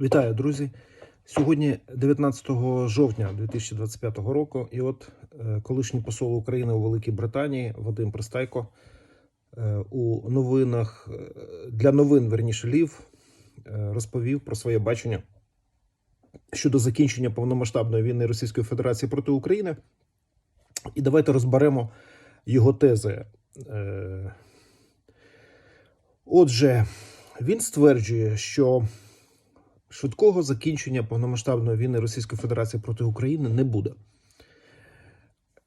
Вітаю, друзі. Сьогодні 19 жовтня 2025 року. І от е, колишній посол України у Великій Британії Вадим Пристайко е, у новинах е, для новин верніше лів розповів про своє бачення щодо закінчення повномасштабної війни Російської Федерації проти України. І давайте розберемо його тези. Отже, він стверджує, що швидкого закінчення повномасштабної війни Російської Федерації проти України не буде.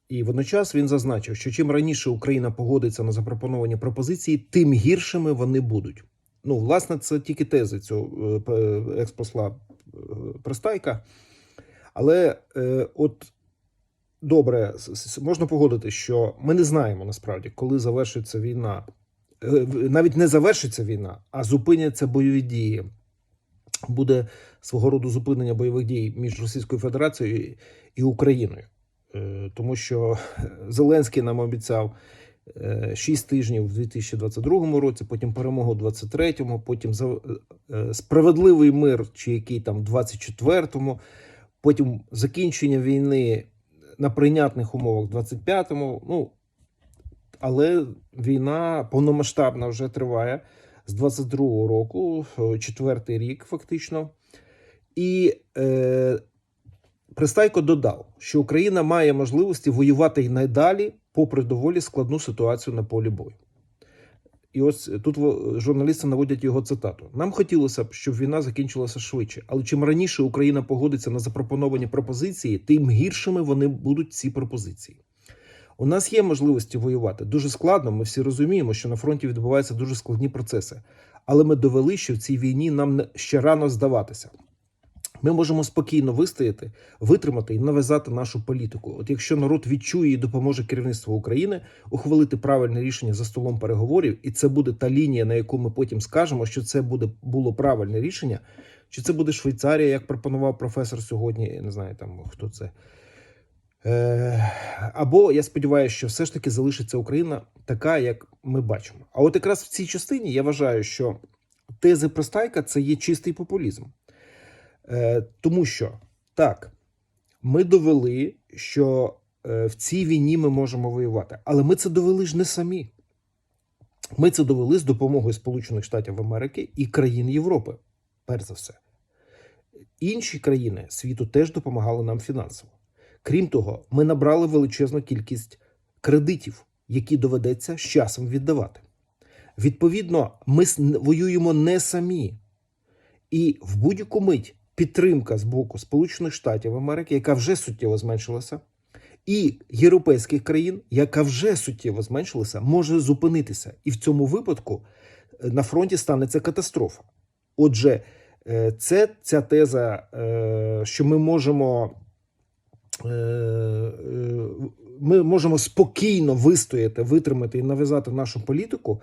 І водночас він зазначив, що чим раніше Україна погодиться на запропоновані пропозиції, тим гіршими вони будуть. Ну, власне, це тільки тези цього е, експосла е, Пристайка. Але е, от добре, можна погодити, що ми не знаємо насправді, коли завершиться війна. Е, Навіть не завершиться війна, а зупиняться бойові дії. Буде свого роду зупинення бойових дій між Російською Федерацією і Україною. Е, Тому що Зеленський нам обіцяв 6 тижнів в 2022 році, потім перемогу в 2023, потім е, справедливий мир, чи який там в 2024, потім закінчення війни на прийнятних умовах в 25-му. Ну, але війна повномасштабна вже триває з 22-го року, е, четвертий рік, фактично. І е, Пристайко додав, що Україна має можливості воювати й надалі, попри доволі складну ситуацію на полі бою. І ось тут журналісти наводять його цитату: Нам хотілося б, щоб війна закінчилася швидше, але чим раніше Україна погодиться на запропоновані пропозиції, тим гіршими вони будуть ці пропозиції. У нас є можливості воювати дуже складно. Ми всі розуміємо, що на фронті відбуваються дуже складні процеси. Але ми довели, що в цій війні нам ще рано здаватися. Ми можемо спокійно вистояти, витримати і нав'язати нашу політику. От якщо народ відчує і допоможе керівництву України ухвалити правильне рішення за столом переговорів, і це буде та лінія, на яку ми потім скажемо, що це буде було правильне рішення, чи це буде Швейцарія, як пропонував професор сьогодні. Я не знаю там хто це. Е, або я сподіваюся, що все ж таки залишиться Україна така, як ми бачимо. А от якраз в цій частині я вважаю, що тези Пристайка це є чистий популізм. Е, тому що так, ми довели, що е, в цій війні ми можемо воювати, але ми це довели ж не самі. Ми це довели з допомогою Сполучених Штатів Америки і країн Європи, перш за все. Інші країни світу теж допомагали нам фінансово. Крім того, ми набрали величезну кількість кредитів, які доведеться з часом віддавати. Відповідно, ми воюємо не самі. І в будь-яку мить підтримка з боку Сполучених Штатів Америки, яка вже суттєво зменшилася, і європейських країн, яка вже суттєво зменшилася, може зупинитися. І в цьому випадку е, на фронті станеться катастрофа. Отже, е, це ця теза, е, що ми можемо. Е, е, Ми можемо спокійно вистояти, витримати і нав'язати нашу політику.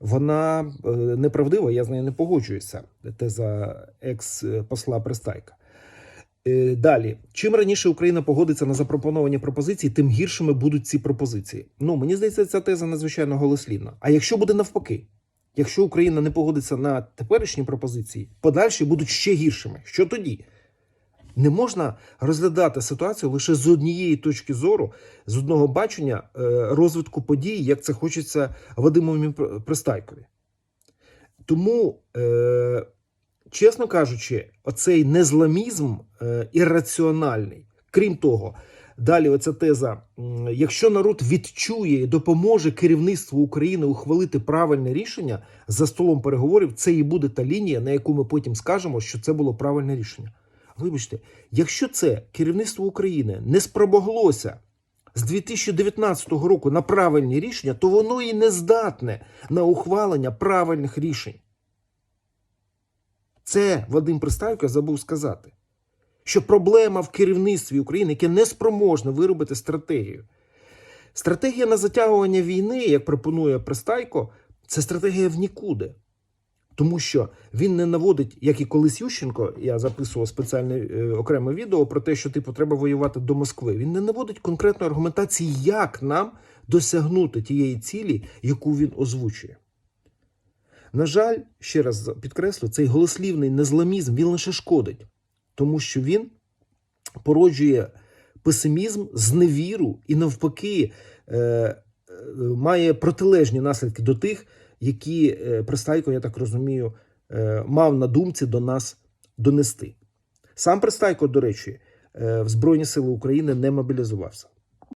Вона е, неправдива, я з нею не погоджуюся. Теза екс-посла Пристайка. Далі, чим раніше Україна погодиться на запропоновані пропозиції, тим гіршими будуть ці пропозиції. Ну мені здається, ця теза надзвичайно голослівна. А якщо буде навпаки, якщо Україна не погодиться на теперішні пропозиції, подальші будуть ще гіршими. Що тоді? Не можна розглядати ситуацію лише з однієї точки зору, з одного бачення е, розвитку подій, як це хочеться Вадимові Пристайкові. Тому, е, чесно кажучи, оцей незламізм е, ірраціональний. Крім того, далі оця теза: якщо народ відчує і допоможе керівництву України ухвалити правильне рішення за столом переговорів, це і буде та лінія, на яку ми потім скажемо, що це було правильне рішення. Вибачте, якщо це керівництво України не спромоглося з 2019 року на правильні рішення, то воно і не здатне на ухвалення правильних рішень. Це Вадим Пристайко забув сказати. Що проблема в керівництві України, яке не спроможне виробити стратегію. Стратегія на затягування війни, як пропонує Пристайко, це стратегія в нікуди. Тому що він не наводить, як і колись Ющенко, я записував спеціальне е, окреме відео про те, що типу треба воювати до Москви. Він не наводить конкретної аргументації, як нам досягнути тієї цілі, яку він озвучує. На жаль, ще раз підкреслю, цей голослівний незламізм він лише шкодить, тому що він породжує песимізм, зневіру і навпаки е, е, має протилежні наслідки до тих, які е, Пристайко, я так розумію, е, мав на думці до нас донести. Сам Пристайко, до речі, е, в Збройні Сили України не мобілізувався.